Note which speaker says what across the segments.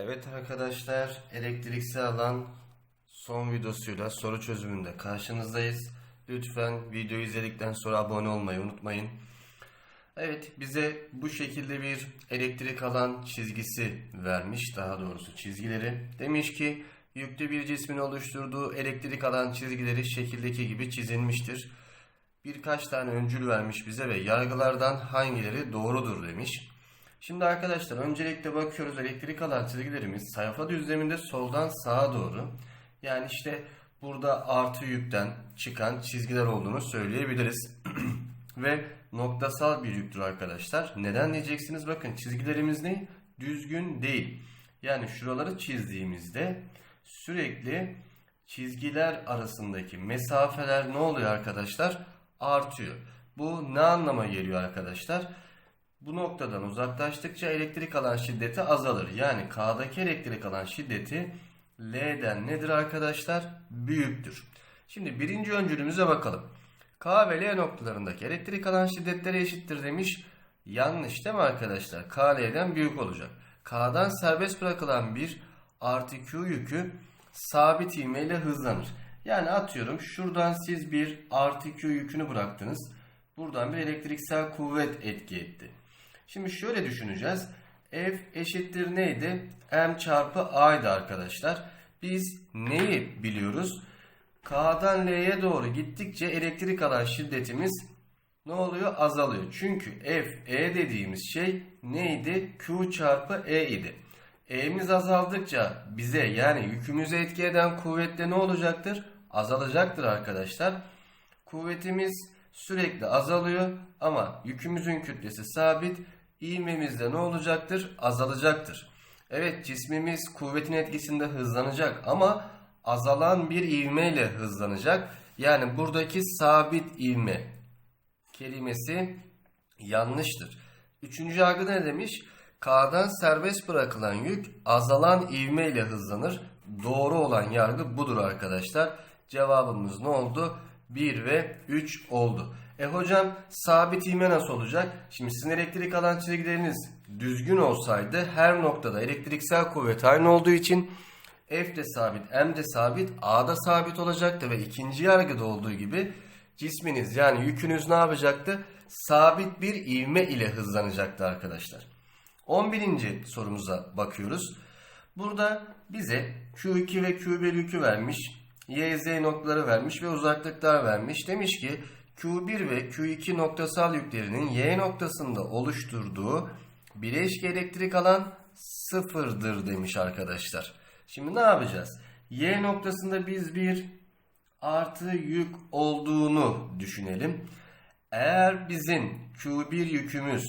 Speaker 1: Evet arkadaşlar, elektriksel alan son videosuyla soru çözümünde karşınızdayız. Lütfen videoyu izledikten sonra abone olmayı unutmayın. Evet, bize bu şekilde bir elektrik alan çizgisi vermiş, daha doğrusu çizgileri. Demiş ki, yüklü bir cismin oluşturduğu elektrik alan çizgileri şekildeki gibi çizilmiştir. Birkaç tane öncül vermiş bize ve yargılardan hangileri doğrudur demiş. Şimdi arkadaşlar öncelikle bakıyoruz elektrik alan çizgilerimiz sayfa düzleminde soldan sağa doğru. Yani işte burada artı yükten çıkan çizgiler olduğunu söyleyebiliriz. Ve noktasal bir yüktür arkadaşlar. Neden diyeceksiniz? Bakın çizgilerimiz ne? Düzgün değil. Yani şuraları çizdiğimizde sürekli çizgiler arasındaki mesafeler ne oluyor arkadaşlar? Artıyor. Bu ne anlama geliyor arkadaşlar? Bu noktadan uzaklaştıkça elektrik alan şiddeti azalır. Yani K'daki elektrik alan şiddeti L'den nedir arkadaşlar? Büyüktür. Şimdi birinci öncülümüze bakalım. K ve L noktalarındaki elektrik alan şiddetleri eşittir demiş. Yanlış değil mi arkadaşlar? K L'den büyük olacak. K'dan serbest bırakılan bir artı Q yükü sabit ivmeyle hızlanır. Yani atıyorum şuradan siz bir artı Q yükünü bıraktınız. Buradan bir elektriksel kuvvet etki etti. Şimdi şöyle düşüneceğiz. F eşittir neydi? M çarpı A'ydı arkadaşlar. Biz neyi biliyoruz? K'dan L'ye doğru gittikçe elektrik alan şiddetimiz ne oluyor? Azalıyor. Çünkü F, E dediğimiz şey neydi? Q çarpı E idi. E'miz azaldıkça bize yani yükümüze etki eden kuvvetle ne olacaktır? Azalacaktır arkadaşlar. Kuvvetimiz sürekli azalıyor ama yükümüzün kütlesi sabit. İğmemiz de ne olacaktır? Azalacaktır. Evet cismimiz kuvvetin etkisinde hızlanacak ama azalan bir ivmeyle hızlanacak. Yani buradaki sabit ivme kelimesi yanlıştır. Üçüncü yargı ne demiş? K'dan serbest bırakılan yük azalan ivme ile hızlanır. Doğru olan yargı budur arkadaşlar. Cevabımız ne oldu? 1 ve 3 oldu. E hocam sabit ivme nasıl olacak? Şimdi sizin elektrik alan çizgileriniz düzgün olsaydı her noktada elektriksel kuvvet aynı olduğu için F de sabit, M de sabit, A da sabit olacaktı ve ikinci yargıda olduğu gibi cisminiz yani yükünüz ne yapacaktı? Sabit bir ivme ile hızlanacaktı arkadaşlar. 11. sorumuza bakıyoruz. Burada bize Q2 ve Q1 yükü vermiş. Y, Z noktaları vermiş ve uzaklıklar vermiş. Demiş ki Q1 ve Q2 noktasal yüklerinin Y noktasında oluşturduğu bileşke elektrik alan sıfırdır demiş arkadaşlar. Şimdi ne yapacağız? Y noktasında biz bir artı yük olduğunu düşünelim. Eğer bizim Q1 yükümüz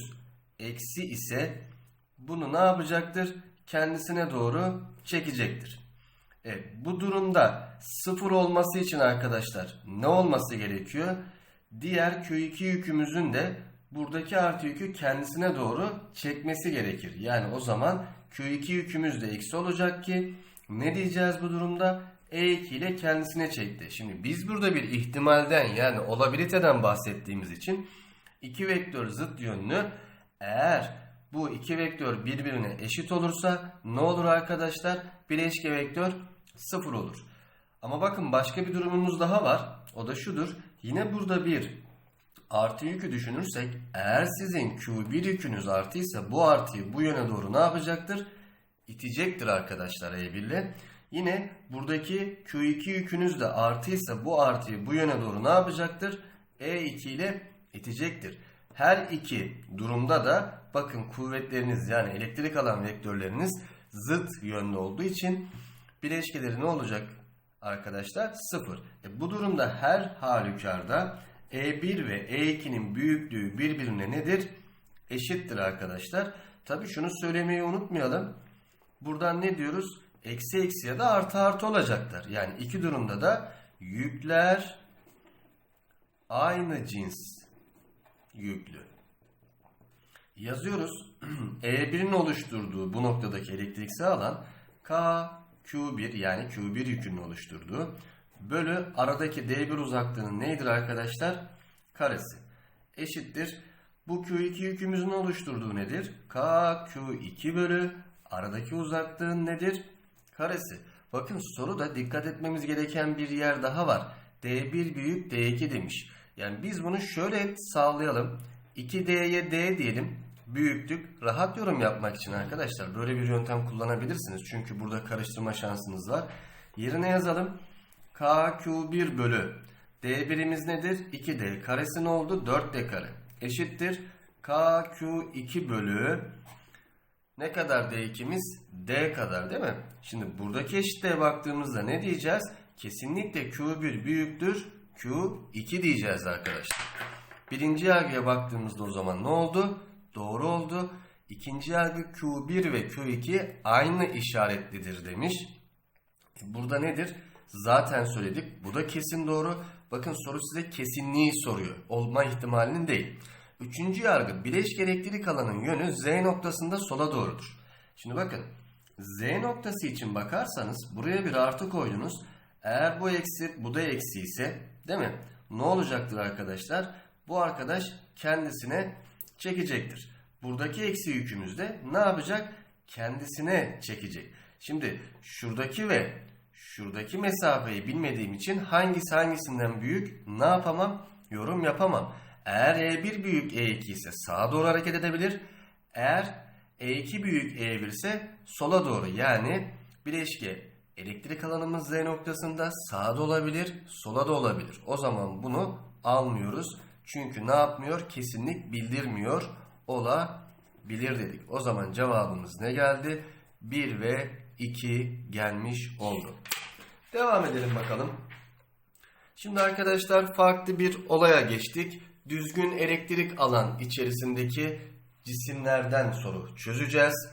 Speaker 1: eksi ise bunu ne yapacaktır? Kendisine doğru çekecektir. Evet, bu durumda sıfır olması için arkadaşlar ne olması gerekiyor? Diğer Q2 yükümüzün de buradaki artı yükü kendisine doğru çekmesi gerekir. Yani o zaman Q2 yükümüz de eksi olacak ki ne diyeceğiz bu durumda? E2 ile kendisine çekti. Şimdi biz burada bir ihtimalden yani olabiliteden bahsettiğimiz için iki vektör zıt yönlü eğer bu iki vektör birbirine eşit olursa ne olur arkadaşlar? Bileşke vektör sıfır olur. Ama bakın başka bir durumumuz daha var. O da şudur. Yine burada bir artı yükü düşünürsek eğer sizin Q1 yükünüz artıysa bu artıyı bu yöne doğru ne yapacaktır? İtecektir arkadaşlar E1 ile. Yine buradaki Q2 yükünüz de artıysa bu artıyı bu yöne doğru ne yapacaktır? E2 ile itecektir. Her iki durumda da bakın kuvvetleriniz yani elektrik alan vektörleriniz zıt yönde olduğu için bileşkeleri ne olacak arkadaşlar? Sıfır. E bu durumda her halükarda E1 ve E2'nin büyüklüğü birbirine nedir? Eşittir arkadaşlar. Tabi şunu söylemeyi unutmayalım. Buradan ne diyoruz? Eksi eksi ya da artı artı olacaklar. Yani iki durumda da yükler aynı cins yüklü. Yazıyoruz. E1'in oluşturduğu bu noktadaki elektriksel alan K Q1 yani Q1 yükünün oluşturduğu bölü aradaki D1 uzaklığının neydir arkadaşlar? Karesi. Eşittir. Bu Q2 yükümüzün oluşturduğu nedir? K Q2 bölü Aradaki uzaklığın nedir? Karesi. Bakın soruda dikkat etmemiz gereken bir yer daha var. D1 büyük D2 demiş. Yani biz bunu şöyle sağlayalım. 2D'ye D diyelim. Büyüklük. Rahat yorum yapmak için arkadaşlar böyle bir yöntem kullanabilirsiniz. Çünkü burada karıştırma şansınız var. Yerine yazalım. KQ1 bölü D1'imiz nedir? 2D. Karesi ne oldu? 4D kare. Eşittir. KQ2 bölü ne kadar D2'miz? D kadar değil mi? Şimdi buradaki eşitliğe baktığımızda ne diyeceğiz? Kesinlikle Q1 büyüktür Q2 diyeceğiz arkadaşlar. Birinci yargıya baktığımızda o zaman ne oldu? Doğru oldu. İkinci yargı Q1 ve Q2 aynı işaretlidir demiş. E, Burada nedir? Zaten söyledik. Bu da kesin doğru. Bakın soru size kesinliği soruyor. Olma ihtimalinin değil. Üçüncü yargı bileşik elektrik alanın yönü Z noktasında sola doğrudur. Şimdi bakın Z noktası için bakarsanız buraya bir artı koydunuz. Eğer bu eksi bu da eksi ise değil mi? Ne olacaktır arkadaşlar? Bu arkadaş kendisine çekecektir. Buradaki eksi yükümüz de ne yapacak? Kendisine çekecek. Şimdi şuradaki ve şuradaki mesafeyi bilmediğim için hangisi hangisinden büyük ne yapamam? Yorum yapamam. Eğer E1 büyük E2 ise sağa doğru hareket edebilir. Eğer E2 büyük E1 ise sola doğru yani bileşke elektrik alanımız Z noktasında sağa da olabilir, sola da olabilir. O zaman bunu almıyoruz. Çünkü ne yapmıyor? Kesinlik bildirmiyor. Olabilir dedik. O zaman cevabımız ne geldi? 1 ve 2 gelmiş oldu. Devam edelim bakalım. Şimdi arkadaşlar farklı bir olaya geçtik. Düzgün elektrik alan içerisindeki cisimlerden soru çözeceğiz.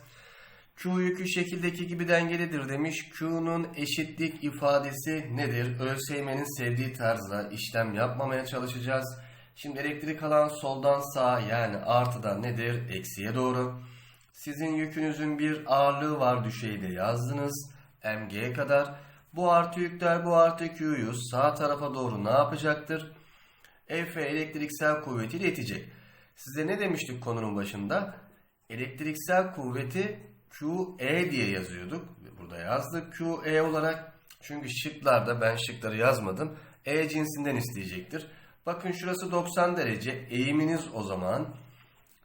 Speaker 1: Q yükü şekildeki gibi dengelidir demiş. Q'nun eşitlik ifadesi nedir? ÖSYM'nin sevdiği tarzda işlem yapmamaya çalışacağız. Şimdi elektrik alan soldan sağa yani artıdan nedir? Eksiye doğru. Sizin yükünüzün bir ağırlığı var düşeyde yazdınız. MG kadar. Bu artı yükler bu artı Q'yu sağ tarafa doğru ne yapacaktır? F elektriksel kuvvetiyle itecek. Size ne demiştik konunun başında? Elektriksel kuvveti QE diye yazıyorduk. Burada yazdık QE olarak. Çünkü şıklarda ben şıkları yazmadım. E cinsinden isteyecektir. Bakın şurası 90 derece. Eğiminiz o zaman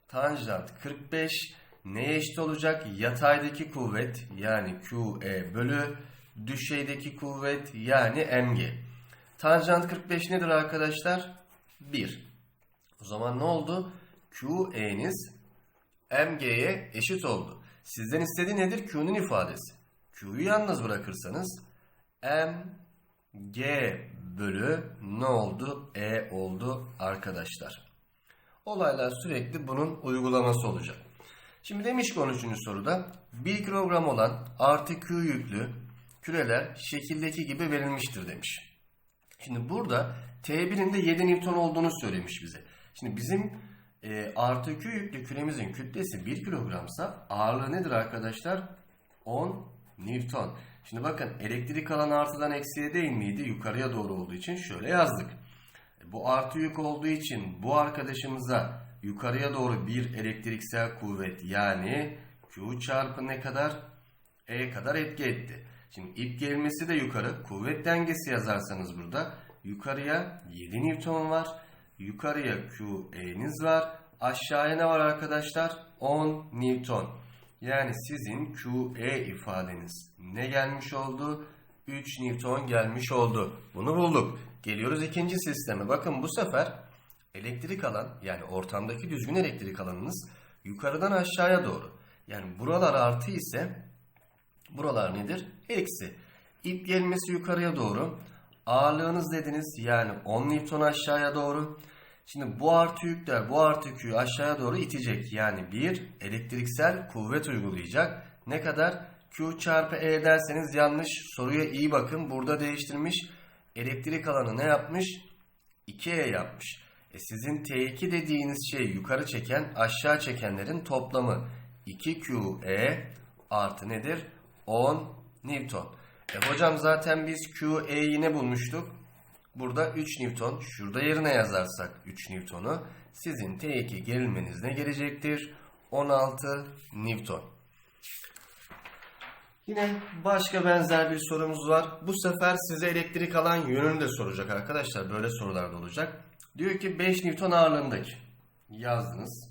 Speaker 1: tanjant 45 neye eşit olacak? Yataydaki kuvvet yani QE bölü düşeydeki kuvvet yani mg. Tanjant 45 nedir arkadaşlar? 1. O zaman ne oldu? QE'niz mg'ye eşit oldu. Sizden istediği nedir? Q'nun ifadesi. Q'yu yalnız bırakırsanız mg bölü ne oldu? E oldu arkadaşlar. Olaylar sürekli bunun uygulaması olacak. Şimdi demiş ki 13. soruda 1 kilogram olan artı Q yüklü küreler şekildeki gibi verilmiştir demiş. Şimdi burada T1'in de 7 Newton olduğunu söylemiş bize. Şimdi bizim e, artı Q yüklü küremizin kütlesi 1 kilogramsa ağırlığı nedir arkadaşlar? 10 Newton. Şimdi bakın elektrik alan artıdan eksiye değil miydi? Yukarıya doğru olduğu için şöyle yazdık. E, Bu artı yük olduğu için bu arkadaşımıza yukarıya doğru bir elektriksel kuvvet yani Q çarpı ne kadar? E kadar etki etti. Şimdi ip gerilmesi de yukarı. Kuvvet dengesi yazarsanız burada yukarıya 7 Newton var. Yukarıya QE'niz var. Aşağıya ne var arkadaşlar? 10 Newton. Yani sizin QE ifadeniz ne gelmiş oldu? 3 Newton gelmiş oldu. Bunu bulduk. Geliyoruz ikinci sisteme. Bakın bu sefer elektrik alan yani ortamdaki düzgün elektrik alanınız yukarıdan aşağıya doğru. Yani buralar artı ise buralar nedir? Eksi. İp gelmesi yukarıya doğru. Ağırlığınız dediniz yani 10 Newton aşağıya doğru. Şimdi bu artı yükler bu artı Q'yu aşağıya doğru itecek. Yani bir elektriksel kuvvet uygulayacak. Ne kadar? Q çarpı E derseniz yanlış. Soruya iyi bakın. Burada değiştirmiş. Elektrik alanı ne yapmış? 2E yapmış. E sizin T2 dediğiniz şey yukarı çeken aşağı çekenlerin toplamı. 2QE artı nedir? 10 Newton. E hocam zaten biz QE'yi ne bulmuştuk? Burada 3 Newton. Şurada yerine yazarsak 3 Newton'u sizin T2 gerilmeniz ne gelecektir? 16 Newton. Yine başka benzer bir sorumuz var. Bu sefer size elektrik alan yönünü de soracak arkadaşlar. Böyle sorular da olacak. Diyor ki 5 Newton ağırlığındaki. Yazdınız.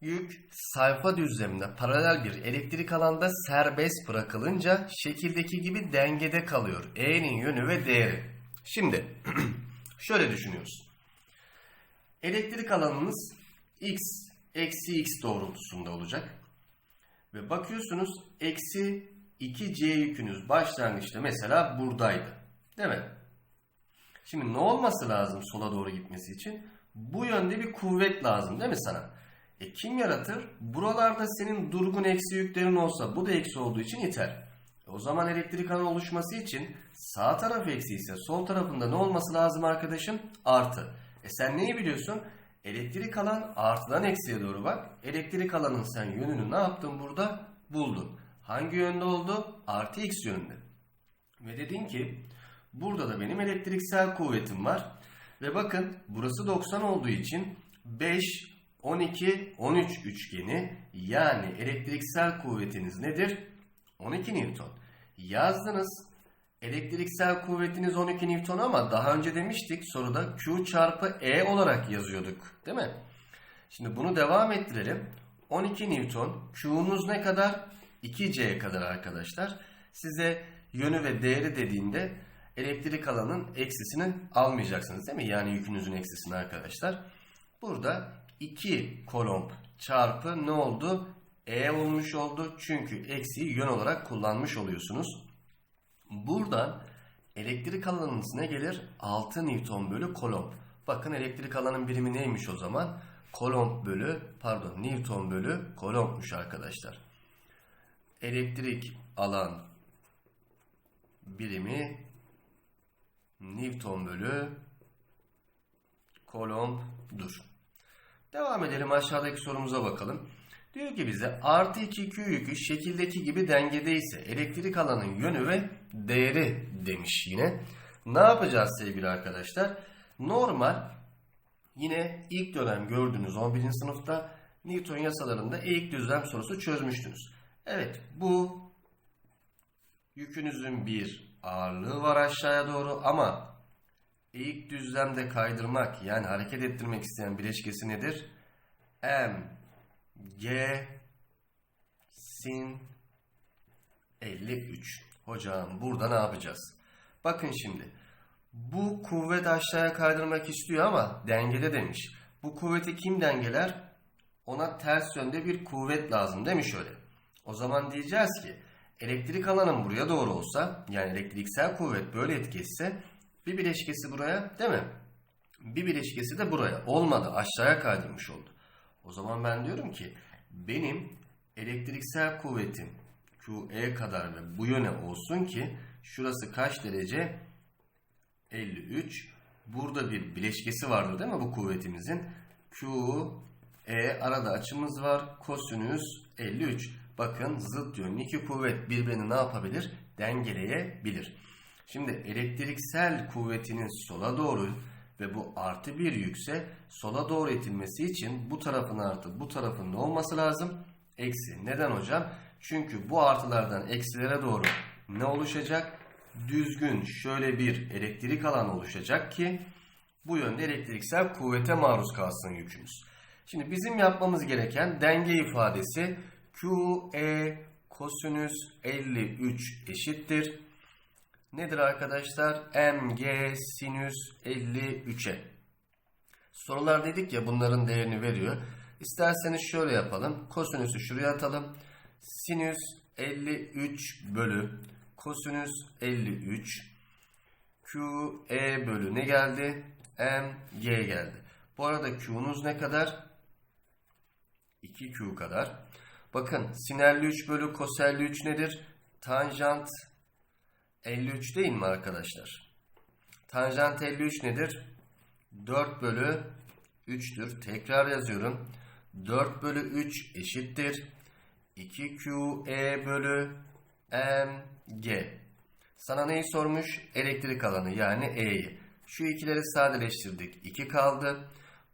Speaker 1: Yük sayfa düzleminde paralel bir elektrik alanda serbest bırakılınca şekildeki gibi dengede kalıyor. E'nin yönü ve değeri. Şimdi şöyle düşünüyoruz. Elektrik alanınız x eksi x doğrultusunda olacak. Ve bakıyorsunuz eksi 2c yükünüz başlangıçta mesela buradaydı. Değil mi? Şimdi ne olması lazım sola doğru gitmesi için? Bu yönde bir kuvvet lazım değil mi sana? E kim yaratır? Buralarda senin durgun eksi yüklerin olsa bu da eksi olduğu için iter. E o zaman elektrik alanı oluşması için sağ taraf eksi ise sol tarafında ne olması lazım arkadaşım? Artı. E sen neyi biliyorsun? Elektrik alan artıdan eksiye doğru bak. Elektrik alanın sen yönünü ne yaptın burada? Buldun. Hangi yönde oldu? Artı x yönünde. Ve dedin ki burada da benim elektriksel kuvvetim var. Ve bakın burası 90 olduğu için 5, 12, 13 üçgeni yani elektriksel kuvvetiniz nedir? 12 Newton. Yazdınız. Elektriksel kuvvetiniz 12 Newton ama daha önce demiştik soruda Q çarpı E olarak yazıyorduk. Değil mi? Şimdi bunu devam ettirelim. 12 Newton. Q'nuz ne kadar? 2C'ye kadar arkadaşlar. Size yönü ve değeri dediğinde elektrik alanın eksisini almayacaksınız değil mi? Yani yükünüzün eksisini arkadaşlar. Burada 2 kolomb çarpı ne oldu? E olmuş oldu. Çünkü eksiği yön olarak kullanmış oluyorsunuz. Buradan elektrik alanınız ne gelir? 6 Newton bölü kolomb. Bakın elektrik alanın birimi neymiş o zaman? Kolomb bölü, pardon Newton bölü kolombmuş arkadaşlar. Elektrik alan birimi Newton bölü kolombdur. Devam edelim aşağıdaki sorumuza bakalım. Diyor ki bize artı 2Q yükü şekildeki gibi dengedeyse elektrik alanın yönü ve değeri demiş yine. Ne yapacağız sevgili arkadaşlar? Normal yine ilk dönem gördüğünüz 11. sınıfta Newton yasalarında ilk düzlem sorusu çözmüştünüz. Evet bu yükünüzün bir ağırlığı var aşağıya doğru ama ilk düzlemde kaydırmak yani hareket ettirmek isteyen bileşkesi nedir? M G sin 53. Hocam burada ne yapacağız? Bakın şimdi. Bu kuvvet aşağıya kaydırmak istiyor ama dengede demiş. Bu kuvveti kim dengeler? Ona ters yönde bir kuvvet lazım değil mi şöyle? O zaman diyeceğiz ki elektrik alanım buraya doğru olsa yani elektriksel kuvvet böyle etkisi bir bileşkesi buraya değil mi? Bir bileşkesi de buraya. Olmadı aşağıya kaydırmış oldu. O zaman ben diyorum ki benim elektriksel kuvvetim QE kadar ve bu yöne olsun ki şurası kaç derece? 53. Burada bir bileşkesi vardır değil mi bu kuvvetimizin? Q, E arada açımız var. Kosinüs 53. Bakın zıt yönlü iki kuvvet birbirini ne yapabilir? Dengeleyebilir. Şimdi elektriksel kuvvetinin sola doğru ve bu artı bir yükse sola doğru itilmesi için bu tarafın artı bu tarafın ne olması lazım? Eksi. Neden hocam? Çünkü bu artılardan eksilere doğru ne oluşacak? Düzgün şöyle bir elektrik alanı oluşacak ki bu yönde elektriksel kuvvete maruz kalsın yükümüz. Şimdi bizim yapmamız gereken denge ifadesi QE kosinüs 53 eşittir nedir arkadaşlar? mg sinüs 53'e. Sorular dedik ya bunların değerini veriyor. İsterseniz şöyle yapalım. Kosinüsü şuraya atalım. Sinüs 53 bölü kosinüs 53 Q E bölü ne geldi? M G geldi. Bu arada Q'nuz ne kadar? 2Q kadar. Bakın sin 53 bölü kos 53 nedir? Tanjant 53 değil mi arkadaşlar? Tanjant 53 nedir? 4 bölü 3'tür. Tekrar yazıyorum. 4 bölü 3 eşittir. 2QE bölü MG. Sana neyi sormuş? Elektrik alanı yani E'yi. Şu ikileri sadeleştirdik. 2 kaldı.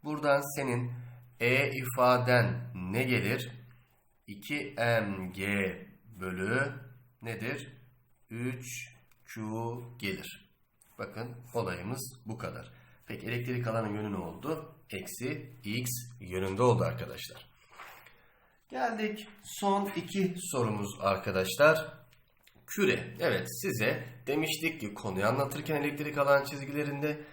Speaker 1: Buradan senin E ifaden ne gelir? 2mg bölü nedir? 3q gelir. Bakın olayımız bu kadar. Peki elektrik alanın yönü ne oldu? Eksi x yönünde oldu arkadaşlar. Geldik son iki sorumuz arkadaşlar. Küre. Evet size demiştik ki konuyu anlatırken elektrik alan çizgilerinde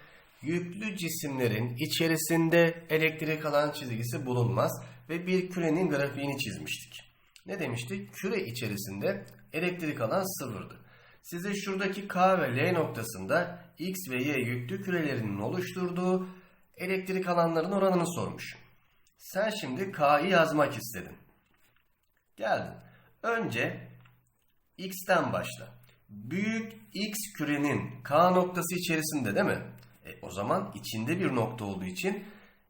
Speaker 1: yüklü cisimlerin içerisinde elektrik alan çizgisi bulunmaz ve bir kürenin grafiğini çizmiştik. Ne demiştik? Küre içerisinde elektrik alan sıfırdı. Size şuradaki K ve L noktasında X ve Y yüklü kürelerinin oluşturduğu elektrik alanların oranını sormuş. Sen şimdi K'yı yazmak istedin. Geldin. Önce X'ten başla. Büyük X kürenin K noktası içerisinde değil mi? E, o zaman içinde bir nokta olduğu için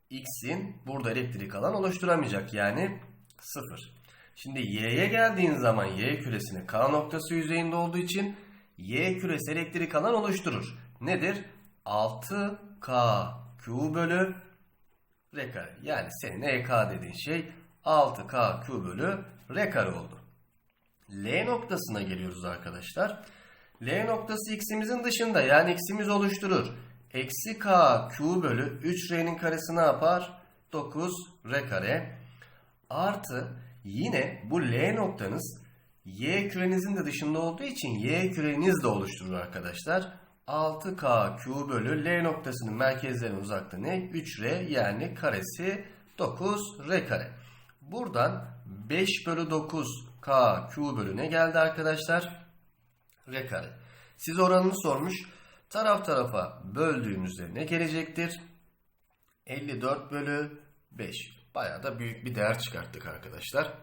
Speaker 1: X'in burada elektrik alan oluşturamayacak. Yani 0. Şimdi Y'ye geldiğin zaman Y küresine K noktası yüzeyinde olduğu için Y küresi elektrik alan oluşturur. Nedir? 6K Q bölü R kare. Yani senin EK dediğin şey 6K Q bölü R kare oldu. L noktasına geliyoruz arkadaşlar. L noktası x'imizin dışında yani x'imiz oluşturur. Eksi k q bölü 3r'nin karesi ne yapar? 9 r kare. Artı yine bu L noktanız y kürenizin de dışında olduğu için y küreniz de oluşturur arkadaşlar. 6k q bölü L noktasının merkezlerine uzaklığı ne? 3r yani karesi 9 r kare. Buradan 5 bölü 9 k q bölü ne geldi arkadaşlar? R kare. Siz oranını sormuş. Taraf tarafa böldüğümüzde ne gelecektir? 54 bölü 5. Bayağı da büyük bir değer çıkarttık arkadaşlar.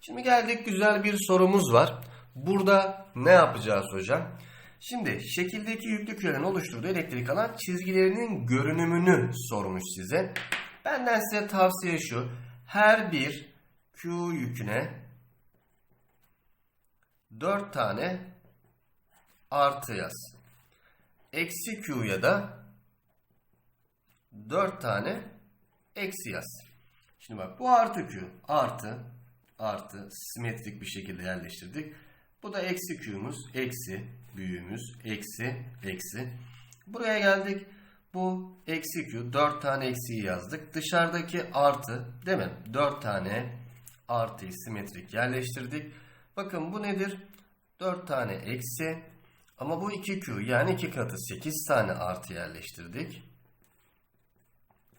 Speaker 1: Şimdi geldik güzel bir sorumuz var. Burada ne yapacağız hocam? Şimdi şekildeki yüklü kürenin oluşturduğu elektrik alan çizgilerinin görünümünü sormuş size. Benden size tavsiye şu. Her bir Q yüküne 4 tane artı yaz. Eksi Q'ya da 4 tane eksi yaz. Şimdi bak bu artı Q. Artı, artı simetrik bir şekilde yerleştirdik. Bu da eksi Q'muz, eksi, büyüğümüz, eksi, eksi. Buraya geldik. Bu eksi Q. 4 tane eksiyi yazdık. Dışarıdaki artı değil mi? 4 tane artıyı simetrik yerleştirdik. Bakın bu nedir? 4 tane eksi ama bu 2Q yani 2 katı 8 tane artı yerleştirdik.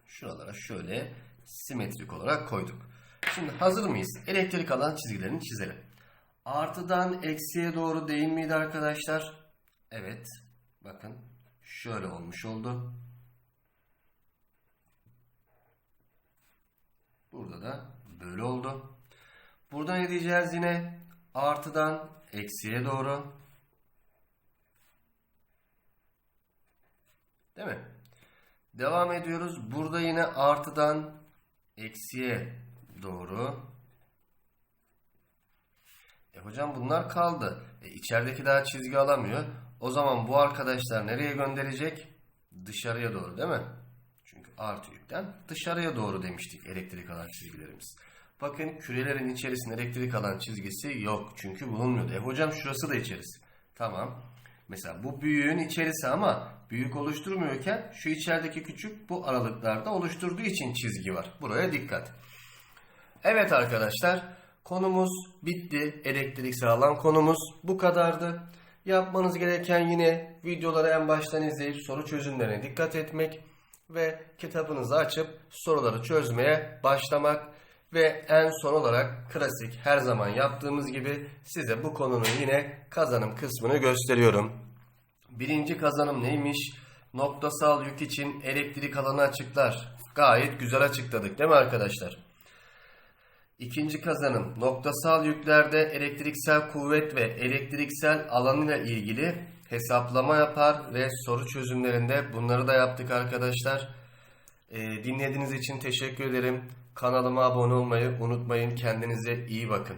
Speaker 1: Şuralara şöyle simetrik olarak koyduk. Şimdi hazır mıyız? Elektrik alan çizgilerini çizelim. Artıdan eksiye doğru değil miydi arkadaşlar? Evet. Bakın şöyle olmuş oldu. Burada da böyle oldu. Burada ne diyeceğiz yine? Artıdan eksiye doğru. Değil mi? Devam ediyoruz. Burada yine artıdan eksiye doğru. E hocam bunlar kaldı. E içerideki daha çizgi alamıyor. O zaman bu arkadaşlar nereye gönderecek? Dışarıya doğru değil mi? Çünkü artı yükten dışarıya doğru demiştik elektrik alan çizgilerimiz. Bakın kürelerin içerisinde elektrik alan çizgisi yok. Çünkü bulunmuyordu. E hocam şurası da içerisi. Tamam. Mesela bu büyüğün içerisi ama büyük oluşturmuyorken şu içerideki küçük bu aralıklarda oluşturduğu için çizgi var. Buraya dikkat. Evet arkadaşlar konumuz bitti. Elektriksel alan konumuz bu kadardı. Yapmanız gereken yine videoları en baştan izleyip soru çözümlerine dikkat etmek ve kitabınızı açıp soruları çözmeye başlamak ve en son olarak klasik her zaman yaptığımız gibi size bu konunun yine kazanım kısmını gösteriyorum. Birinci kazanım neymiş? Noktasal yük için elektrik alanı açıklar. Gayet güzel açıkladık değil mi arkadaşlar? İkinci kazanım noktasal yüklerde elektriksel kuvvet ve elektriksel alanıyla ilgili hesaplama yapar ve soru çözümlerinde bunları da yaptık arkadaşlar. Ee, dinlediğiniz için teşekkür ederim. Kanalıma abone olmayı unutmayın. Kendinize iyi bakın.